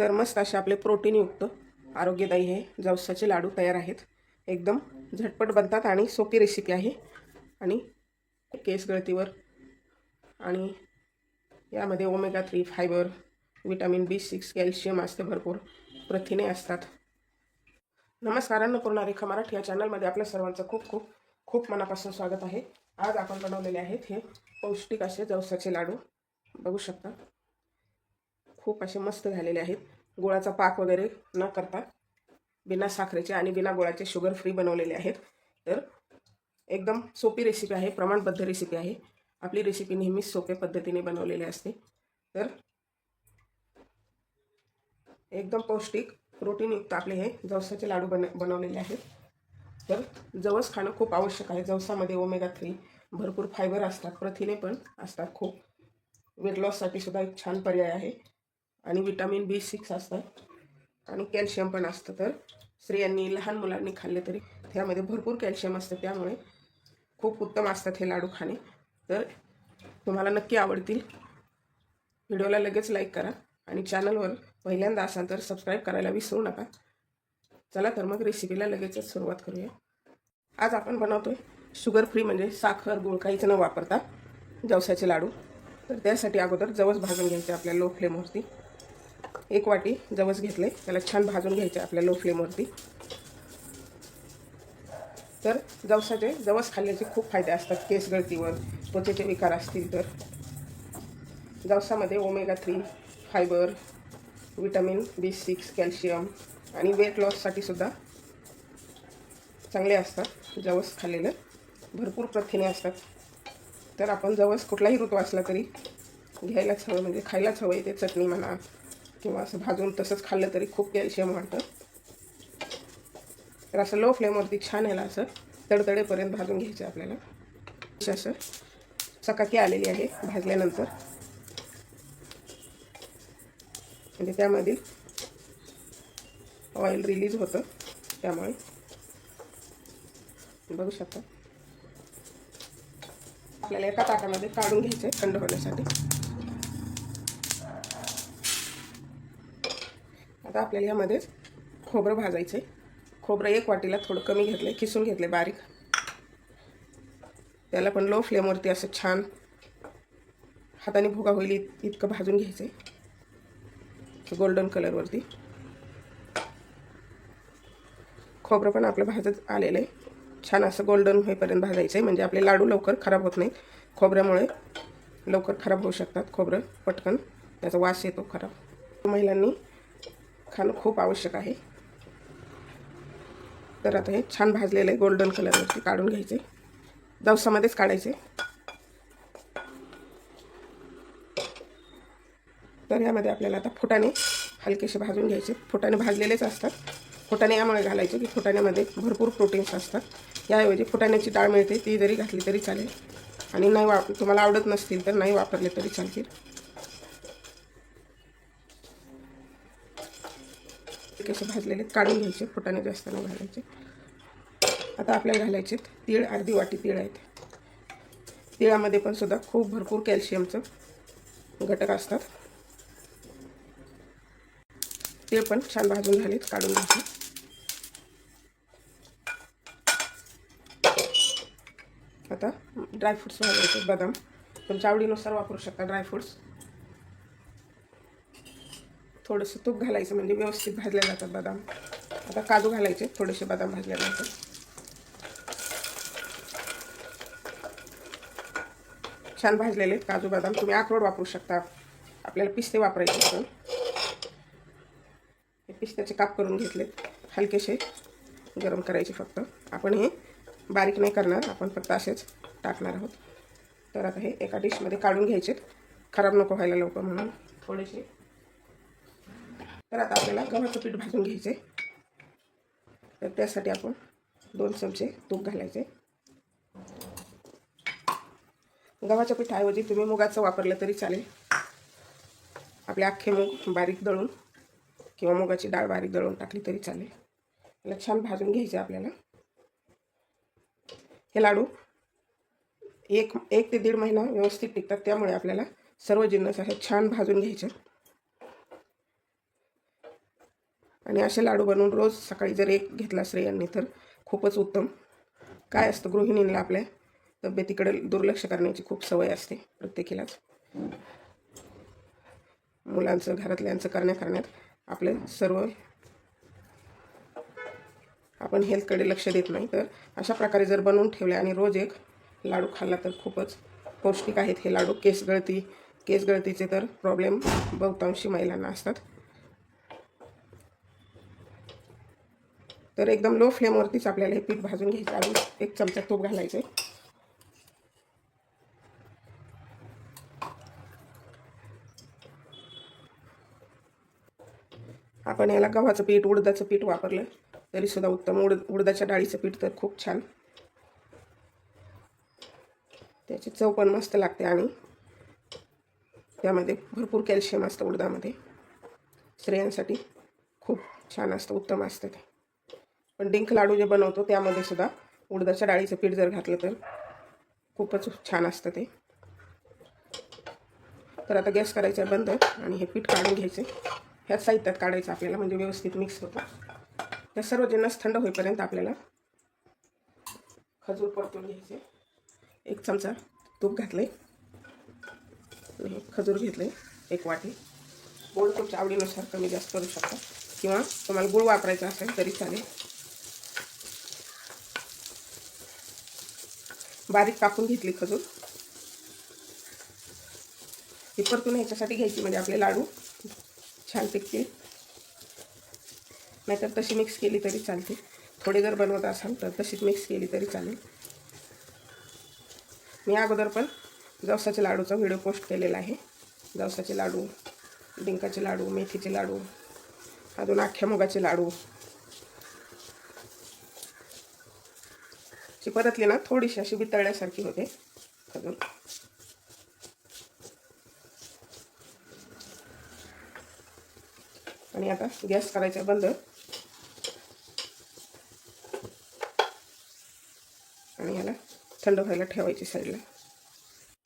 तर मस्त असे आपले प्रोटीनयुक्त आरोग्यदायी हे जवसाचे लाडू तयार आहेत. एकदम झटपट बनतात आणि सोपी रेसिपी आहे. आणि केस गळतीवर आणि यामध्ये omega three fibre vitamin B six calcium असते भरपूर. प्रथिने असतात. नमस्कार अन्नपूर्णा रेखा मराठी या चॅनलमध्ये आपल्या सर्वांचं खूप खूप खूप मनापासून स्वागत आहे. आज आपण बनवलेले आहेत हे पौष्टिक असे जवसाचे लाडू. बघू शकता. खूप असे मस्त झालेले आहेत. गुळाचा पाक वगैरे न करता बिना साखरेचे आणि बिना गुळाचे शुगर फ्री बनवलेले आहेत. तर एकदम सोपी रेसिपी आहे प्रमाणबद्ध रेसिपी आहे. आपली रेसिपी नेहमीच सोप्या पद्धतीने बनवलेली असते. तर एकदम पौष्टिक प्रोटीनयुक्त आपले हे जवसाचे लाडू बन बनवलेले आहेत. तर जवस खाणं खूप आवश्यक आहे. जवसामध्ये ओमेगा थ्री भरपूर फायबर असतात. प्रथिने पण असतात. खूप वेट लॉससाठी सुद्धा एक छान पर्याय आहे. आणि विटामिन बी सिक्स असतात. आणि कॅल्शियम पण असतं तर. स्त्रियांनी लहान मुलांनी खाल्ले तरी त्यामध्ये भरपूर कॅल्शियम असतं. त्यामुळे खूप उत्तम असतात हे लाडू खाणे. तर तुम्हाला नक्की आवडतील. व्हिडिओला लगेच लाईक करा आणि चॅनलवर पहिल्यांदा असाल तर सबस्क्राईब करायला विसरू नका. चला तर मग रेसिपीला लगेचच सुरुवात करूया. आज आपण बनवतोय शुगर फ्री म्हणजे साखर गुळ काहीच न वापरता जवसाचे लाडू. तर त्यासाठी अगोदर जवस भाजून घ्यायचे आपल्या लो फ्लेमवरती. एक वाटी जवस घेतले. त्याला छान भाजून घ्यायचे आपल्या लो फ्लेमवरती तर जवसाचे जवस खाल्ल्याचे खूप फायदे असतात. केस गळतीवर त्वचेचे विकार असतील तर. जवसामध्ये omega three fibre vitamin B six calcium आणि वेट लॉससाठी सुद्धा चांगले असतात. जवस खाल्लेलं भरपूर प्रथिने असतात. तर आपण जवस कुठलाही ऋतू असला तरी घ्यायलाच हवं म्हणजे खायलाच हवं. ते चटणी म्हणा किंवा असं भाजून तसंच खाल्लं तरी खूप कॅल्शियम वाटतं तर असं लो फ्लेमवरती छान याला असं तडतडेपर्यंत भाजून घ्यायचं आपल्याला. असं चकाकी आलेली आहे भाजल्यानंतर. म्हणजे त्यामधील ऑइल रिलीज होतं त्यामुळे. बघू शकता. आपल्याला एका ताटामध्ये काढून घ्यायचं आहे थंड होण्यासाठी. आता आपल्याला यामध्येच खोबरं भाजायचं आहे खोबरं एक वाटीला थोडं कमी घेतलं आहे किसून घेतलं आहे बारीक. त्याला पण लो फ्लेमवरती असं छान हाताने भुगा होईल इत- इतकं भाजून घ्यायचं आहे गोल्डन कलरवरती खोबरं पण आपलं भाजत आलेलं आहे छान असं गोल्डन होईपर्यंत भाजायचं आहे म्हणजे आपले लाडू लवकर खराब होत नाहीत. खोबऱ्यामुळे लवकर खराब होऊ शकतात खोबरं पटकन. त्याचा वास येतो खराब. महिलांनी खाणं खूप आवश्यक आहे. तर आता हे छान भाजलेलं आहे गोल्डन कलरवरती काढून घ्यायचे. दवसामध्येच काढायचे. तर यामध्ये आपल्याला आता फुटाणे हलकेसे भाजून घ्यायचे. फुटाणे भाजलेलेच असतात. फुटाणे यामुळे घालायचे की फुटाण्यामध्ये भरपूर प्रोटीन्स असतात. याऐवजी फुटाण्याची डाळ मिळते ती जरी घातली तरी चालेल. आणि नाही वाप तुम्हाला आवडत नसतील तर नाही वापरले तरी चालतील. कसे भाजलेले काढून घ्यायचे फुटाने जास्त नाही घालायचे. आता आपल्याला घालायचे तीळ अर्धी वाटी तीळ आहेत. तिळामध्ये पण सुद्धा खूप भरपूर कॅल्शियमचं घटक असतात. तीळ पण छान भाजून झालेत काढून घ्यायचे. आता ड्रायफ्रुट्स घालायचे बदाम. तुमच्या आवडीनुसार वापरू शकता ड्रायफ्रुट्स थोडंसं तूप घालायचं म्हणजे व्यवस्थित भाजले जातात बदाम. आता काजू घालायचे थोडेसे बदाम भाजल्यानंतर छान भाजलेले काजू बदाम. तुम्ही अक्रोड वापरू शकता. आपल्याला पिस्ते वापरायचे असं हे पिस्त्याचे काप करून घेतले हलकेसे गरम करायचे फक्त. आपण हे बारीक नाही करणार आपण फक्त असेच टाकणार आहोत. तर आता हे एका डिशमध्ये काढून घ्यायचे खराब नको व्हायला लवकर म्हणून. थोडेसे तर आता आपल्याला गव्हाचं पीठ भाजून घ्यायचं आहे तर त्यासाठी आपण दोन चमचे तूप घालायचे गव्हाच्या पिठाऐवजी तुम्ही मुगाचं वापरलं तरी चालेल. आपले अख्खे मूग बारीक दळून किंवा मुगाची डाळ बारीक दळून टाकली तरी चालेल. याला छान भाजून घ्यायचे आपल्याला. हे लाडू एक एक ते दीड महिना व्यवस्थित टिकतात. त्यामुळे आपल्याला सर्व जिन्नस आहे छान भाजून घ्यायचे आणि असे लाडू बनवून रोज सकाळी जर एक घेतला स्त्रियांनी तर खूपच उत्तम. काय असतं गृहिणींना आपल्या तब्येतीकडे दुर्लक्ष करण्याची खूप सवय असते प्रत्येकीलाच. मुलांचं घरातल्यांचं करण्या करण्यात आपले सर्व आपण हेल्थकडे लक्ष देत नाही तर अशा प्रकारे जर बनवून ठेवले आणि रोज एक लाडू खाल्ला तर खूपच पौष्टिक आहेत हे लाडू. केस गळती केस गळतीचे तर प्रॉब्लेम बहुतांशी महिलांना असतात. तर एकदम लो फ्लेमवरतीच आपल्याला हे पीठ भाजून घ्यायचं आणि एक चमचा तूप घालायचं आहे आपण याला गव्हाचं पीठ उडदाचं पीठ वापरलं तरीसुद्धा उत्तम उड उडदाच्या डाळीचं पीठ तर खूप छान. त्याची चव पण मस्त लागते आणि त्यामध्ये भरपूर कॅल्शियम असतं उडदामध्ये. स्त्रियांसाठी खूप छान असतं उत्तम असतं ते. पण डिंक लाडू जे बनवतो त्यामध्ये सुद्धा उडदाच्या डाळीचं पीठ जर घातलं तर खूपच छान असतं ते. तर आता गॅस करायचा बंद आणि हे पीठ काढून घ्यायचे. ह्याच साहित्यात काढायचं आपल्याला म्हणजे व्यवस्थित मिक्स होतं. त्या सर्व जिन्नस थंड होईपर्यंत आपल्याला खजूर परतून घ्यायचे. एक चमचा तूप घातले आणि खजूर घेतले एक वाटी. गोड तुमच्या आवडीनुसार कमी जास्त करू शकता. किंवा तुम्हाला गुळ वापरायचा असेल तरी चालेल. बारीक कापून घेतली खजूर. हे परतून ह्याच्यासाठी घ्यायची म्हणजे आपले लाडू. छान पिकतील. नाहीतर तशी मिक्स केली तरी चालते. थोडी जर बनवत असाल तर तशीच मिक्स केली तरी चालेल. मी अगोदर पण जवसाच्या लाडूचा व्हिडिओ पोस्ट केलेला आहे. जवसाचे लाडू डिंकाचे लाडू मेथीचे लाडू अजून अख्ख्या मुगाचे लाडू. ती परतली ना थोडीशी अशी बितळल्यासारखी होते. अजून. आणि आता गॅस करायचा बंद. आणि याला थंड व्हायला ठेवायची साईडला.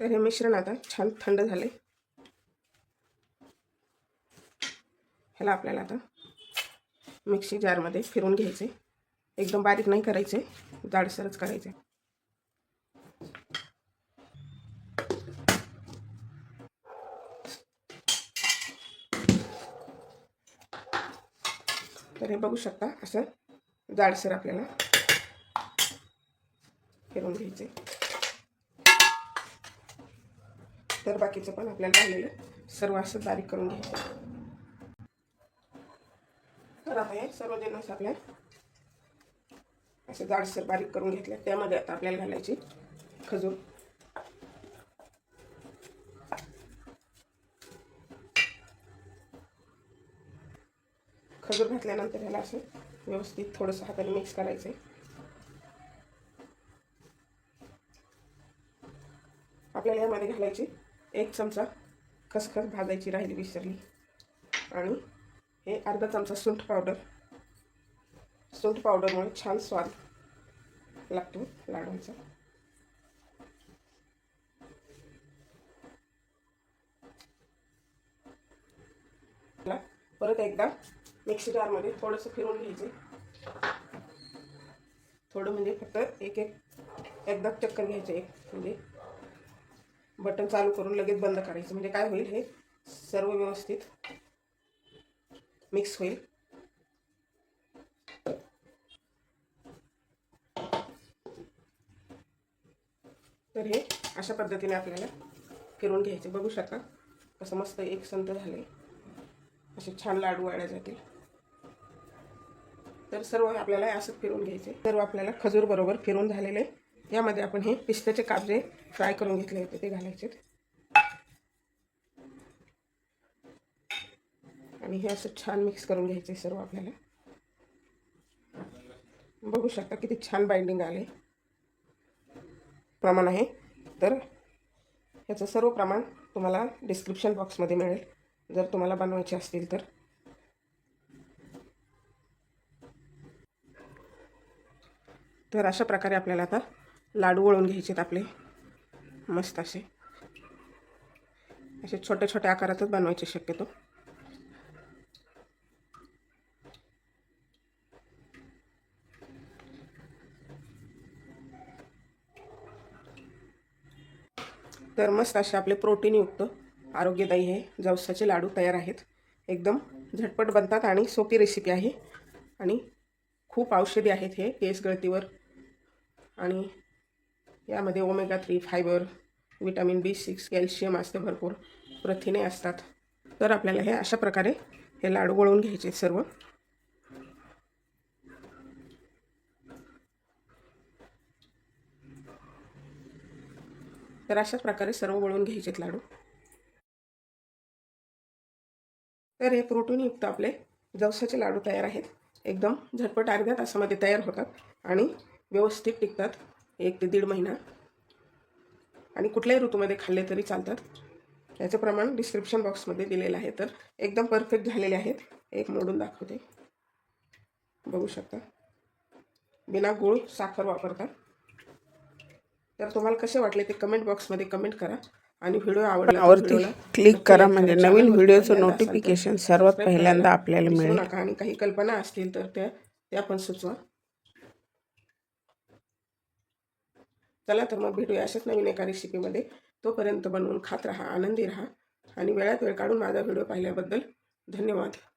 तर हे मिश्रण आता छान थंड झाले ह्याला आपल्याला आता मिक्सी जारमध्ये फिरून घ्यायचे एकदम बारीक नाही करायचे जाडसरच करायचे. तर हे बघू शकता असं जाडसर आपल्याला फिरून घ्यायचे. तर बाकीचं पण आपल्याला राहिलेलं सर्व असं बारीक करून घ्यायचं. तर आता हे सर्व जिन्नस आपल्या असं जाडसर बारीक करून घेतल्या त्यामध्ये आता आपल्याला घालायची खजूर. खजूर घातल्यानंतर ह्याला असं व्यवस्थित थोडंसं हाताने मिक्स करायचं आपल्याला यामध्ये घालायची एक चमचा खसखस भाजायची राहिली विसरली. आणि हे अर्धा चमचा सुंठ पावडर. सुंठ पावडरमुळे छान स्वाद लागतो लाडूंचा परत एकदा मिक्सी जारमध्ये थोडंसं फिरून घ्यायचे. थोडं म्हणजे फक्त एक एक एकदा चक्कर घ्यायचं एक म्हणजे बटन चालू करून लगेच बंद करायचं. म्हणजे काय होईल हे सर्व व्यवस्थित मिक्स होईल. तर हे अशा पद्धतीने आपल्याला फिरून घ्यायचे. बघू शकता कसं मस्त एक संत झाले. असे छान लाडू वाळल्या जातील. तर सर्व आपल्याला असं फिरून घ्यायचे. सर्व आपल्याला खजूर बरोबर फिरून झालेले. यामध्ये आपण हे पिस्त्याचे कापजे फ्राय करून घेतले होते. ते घालायचे. आणि हे असं छान मिक्स करून घ्यायचे सर्व आपल्याला. बघू शकता किती छान बाइंडिंग आले. प्रमाण आहे. तर ह्याचं सर्व प्रमाण तुम्हाला डिस्क्रिप्शन बॉक्समध्ये मिळेल. जर तुम्हाला बनवायचे असतील तर. तर अशा प्रकारे आपल्याला आता लाडू वळून घ्यायचे आपले. मस्त असे. असे छोट्या छोट्या आकारातच बनवायचे शक्यतो. तर मस्त असे आपले प्रोटीनयुक्त आरोग्यदायी हे जवसाचे लाडू तयार आहेत. एकदम झटपट बनतात आणि सोपी रेसिपी आहे. आणि खूप औषधी आहेत हे केस गळतीवर. आणि यामध्ये omega three fibre vitamin B six calcium असते भरपूर प्रथिने असतात. तर आपल्याला हे अशा प्रकारे हे लाडू वळून घ्यायचे सर्व. तर अशाच प्रकारे सर्व वळून घ्यायचेत लाडू. तर हे प्रोटीनयुक्त आपले जवसाचे लाडू तयार आहेत. एकदम झटपट अर्ध्या तासामध्ये तयार होतात आणि व्यवस्थित टिकतात. एक ते दीड महिना. आणि कुठल्याही ऋतूमध्ये खाल्ले तरी चालतात. याचं प्रमाण डिस्क्रिप्शन बॉक्समध्ये दिलेलं आहे. तर एकदम परफेक्ट झालेले आहेत. एक मोडून दाखवते. बघू शकता. बिना गूळ साखर वापरतात. तर तुम्हाला कसे वाटले ते कमेंट बॉक्समध्ये कमेंट करा. आणि व्हिडिओ आवडला वरती क्लिक करा म्हणजे. नवीन व्हिडिओचं नोटिफिकेशन सर्वात पहिल्यांदा आपल्याला मिळेल. नका. आणि काही कल्पना असतील तर त्या त्या पण सुचवा. चला तर मग भेटूया अशाच नवीन एका रेसिपीमध्ये तोपर्यंत बनवून खात राहा आनंदी राहा. आणि वेळात वेळ काढून माझा व्हिडिओ पाहिल्याबद्दल धन्यवाद.